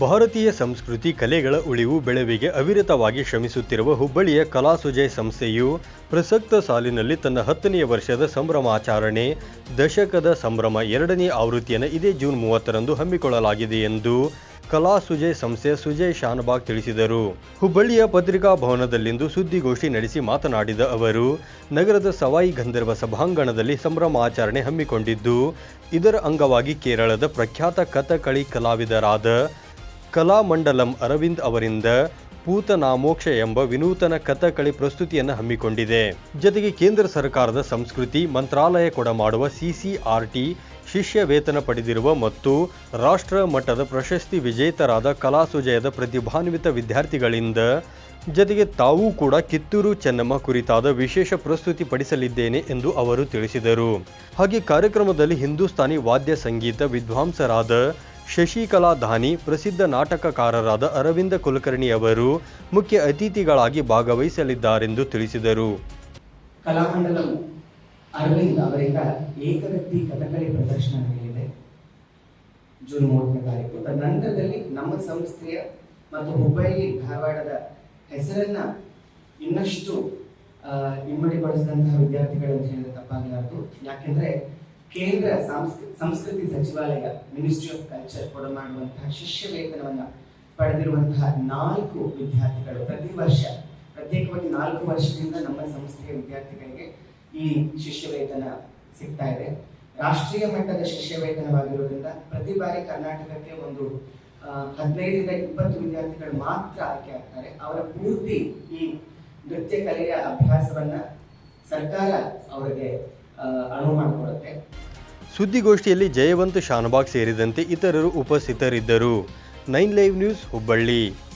ಭಾರತೀಯ ಸಂಸ್ಕೃತಿ ಕಲೆಗಳ ಉಳಿವು ಬೆಳವಿಗೆ ಅವಿರತವಾಗಿ ಶ್ರಮಿಸುತ್ತಿರುವ ಹುಬ್ಬಳ್ಳಿಯ ಕಲಾಸುಜಯ್ ಸಂಸ್ಥೆಯು ಪ್ರಸಕ್ತ ಸಾಲಿನಲ್ಲಿ ತನ್ನ ಹತ್ತನೆಯ ವರ್ಷದ ಸಂಭ್ರಮಾಚರಣೆ ದಶಕದ ಸಂಭ್ರಮ ಎರಡನೇ ಆವೃತ್ತಿಯನ್ನು ಇದೇ ಜೂನ್ ಮೂವತ್ತರಂದು ಹಮ್ಮಿಕೊಳ್ಳಲಾಗಿದೆ ಎಂದು ಕಲಾ ಸುಜಯ್ ಸಂಸ್ಥೆಯ ಸುಜಯ್ ಶಾನಬಾಗ್ ತಿಳಿಸಿದರು. ಹುಬ್ಬಳ್ಳಿಯ ಪತ್ರಿಕಾ ಭವನದಲ್ಲಿಂದು ಸುದ್ದಿಗೋಷ್ಠಿ ನಡೆಸಿ ಮಾತನಾಡಿದ ಅವರು, ನಗರದ ಸವಾಯಿ ಗಂಧರ್ವ ಸಭಾಂಗಣದಲ್ಲಿ ಸಂಭ್ರಮಾಚರಣೆ ಹಮ್ಮಿಕೊಂಡಿದ್ದು, ಇದರ ಅಂಗವಾಗಿ ಕೇರಳದ ಪ್ರಖ್ಯಾತ ಕಥಕಳಿ ಕಲಾವಿದರಾದ ಕಲಾಮಂಡಲಂ ಅರವಿಂದ್ ಅವರಿಂದ ಪೂತನಾಮೋಕ್ಷ ಎಂಬ ವಿನೂತನ ಕಥಕಳಿ ಪ್ರಸ್ತುತಿಯನ್ನು ಹಮ್ಮಿಕೊಂಡಿದೆ. ಜೊತೆಗೆ ಕೇಂದ್ರ ಸರ್ಕಾರದ ಸಂಸ್ಕೃತಿ ಮಂತ್ರಾಲಯ ಕೊಡಮಾಡುವ ಸಿಸಿಆರ್ಟಿ ಶಿಷ್ಯ ವೇತನ ಪಡೆದಿರುವ ಮತ್ತು ರಾಷ್ಟ್ರ ಮಟ್ಟದ ಪ್ರಶಸ್ತಿ ವಿಜೇತರಾದ ಕಲಾಸುಜಯದ ಪ್ರತಿಭಾನ್ವಿತ ವಿದ್ಯಾರ್ಥಿಗಳಿಂದ ಜೊತೆಗೆ ತಾವೂ ಕೂಡ ಕಿತ್ತೂರು ಚೆನ್ನಮ್ಮ ಕುರಿತಾದ ವಿಶೇಷ ಪ್ರಸ್ತುತಿ ಪಡಿಸಲಿದ್ದೇನೆ ಎಂದು ಅವರು ತಿಳಿಸಿದರು. ಹಾಗೆ ಕಾರ್ಯಕ್ರಮದಲ್ಲಿ ಹಿಂದೂಸ್ತಾನಿ ವಾದ್ಯ ಸಂಗೀತ ವಿದ್ವಾಂಸರಾದ ಶಶಿಕಲಾ ಧಾನಿ ಪ್ರಸಿದ್ಧ ನಾಟಕಕಾರರಾದ ಅರವಿಂದ ಕುಲಕರ್ಣಿ ಅವರು ಮುಖ್ಯ ಅತಿಥಿಗಳಾಗಿ ಭಾಗವಹಿಸಲಿದ್ದಾರೆಂದು ತಿಳಿಸಿದರು. ಕಲಾಮಂಡಲಂ ಅರವಿಂದ್ ಅವರಿಂದ ಏಕವ್ಯಕ್ತಿ ಕಥಕಳಿ ಪ್ರದರ್ಶನ ನಡೆಯಲಿದೆ. ಜೂನ್ ಮೂವತ್ತನೇ ತಾರೀಕು. ತದನಂತರದಲ್ಲಿ ನಮ್ಮ ಸಂಸ್ಥೆಯ ಮತ್ತು ಹುಬ್ಬಳ್ಳಿ ಧಾರವಾಡದ ಹೆಸರನ್ನ ಇನ್ನಷ್ಟು ಇಮ್ಮಡಿಗೊಳಿಸಿದಂತಹ ವಿದ್ಯಾರ್ಥಿಗಳು ಅಂತ ಹೇಳಿದ್ರೆ ತಪ್ಪಾಗಲಾರದು. ಯಾಕೆಂದ್ರೆ ಕೇಂದ್ರ ಸಾಂಸ್ಕೃ, ಸಂಸ್ಕೃತಿ ಸಚಿವಾಲಯ ಮಿನಿಸ್ಟ್ರಿ ಆಫ್ ಕಲ್ಚರ್ ಕೊಡಮಾಡುವಂತಹ ಶಿಷ್ಯ ವೇತನವನ್ನ ಪಡೆದಿರುವಂತಹ ನಾಲ್ಕು ವಿದ್ಯಾರ್ಥಿಗಳು ಪ್ರತಿ ವರ್ಷ, ಪ್ರತ್ಯೇಕವಾಗಿ ನಾಲ್ಕು ವರ್ಷದಿಂದ ನಮ್ಮ ಸಂಸ್ಥೆಯ ವಿದ್ಯಾರ್ಥಿಗಳಿಗೆ ಈ ಶಿಷ್ಯ ವೇತನ ಸಿಗ್ತಾ ಇದೆ. ರಾಷ್ಟ್ರೀಯ ಮಟ್ಟದ ಶಿಷ್ಯ ವೇತನವಾಗಿರುವುದರಿಂದ ಪ್ರತಿ ಬಾರಿ ಕರ್ನಾಟಕಕ್ಕೆ ಒಂದು ಹದಿನೈದರಿಂದ ಇಪ್ಪತ್ತು ವಿದ್ಯಾರ್ಥಿಗಳು ಮಾತ್ರ ಆಯ್ಕೆ ಆಗ್ತಾರೆ. ಅವರ ಪೂರ್ತಿ ಈ ನೃತ್ಯ ಕಲೆಯ ಅಭ್ಯಾಸವನ್ನ ಸರ್ಕಾರ ಅವರಿಗೆ ಸುದ್ದಿಗೋಷ್ಠಿಯಲ್ಲಿ ಜಯವಂತ ಶಾನಬಾಗ್ ಸೇರಿದಂತೆ ಇತರರು ಉಪಸ್ಥಿತರಿದ್ದರು. Nine live news Hubballi.